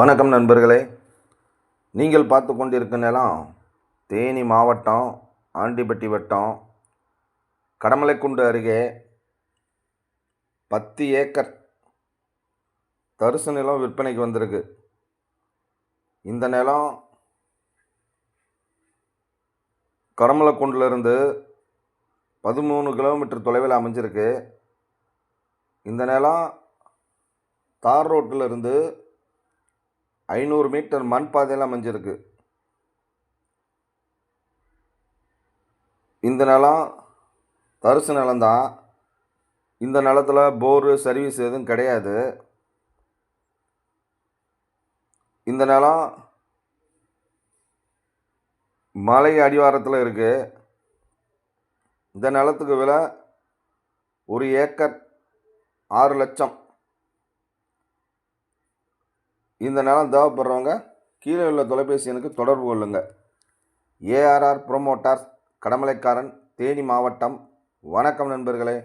வணக்கம் நண்பர்களே. நீங்கள் பார்த்து கொண்டிருக்கும் நிலம் தேனி மாவட்டம் ஆண்டிப்பட்டி வட்டம் கடமலைக்குண்டு அருகே பத்து ஏக்கர் தரிசு நிலம் விற்பனைக்கு வந்திருக்கு. இந்த நிலம் கடமலைக்குண்டிலிருந்து பதிமூணு கிலோமீட்டர் தொலைவில் அமைஞ்சிருக்கு. இந்த நிலம் தார் ரோட்டில் இருந்து ஐநூறு மீட்டர் மண் பாதையில் அமைஞ்சிருக்கு. இந்த நிலம் தரிசு நிலம்தான். இந்த நிலத்தில் போரு சர்வீஸ் எதுவும் கிடையாது. இந்த நிலம் மலை அடிவாரத்தில் இருக்குது இந்த நிலத்துக்கு விலை ஒரு ஏக்கர் ஆறு லட்சம். இந்த நிலம் தேவைப்படுறவங்க கீழே உள்ள தொலைபேசி எனக்கு தொடர்பு கொள்ளுங்கள் ஏஆர்ஆர் ப்ரொமோட்டார்ஸ் கடமலைக்காரன் தேனி மாவட்டம். வணக்கம் நண்பர்களே.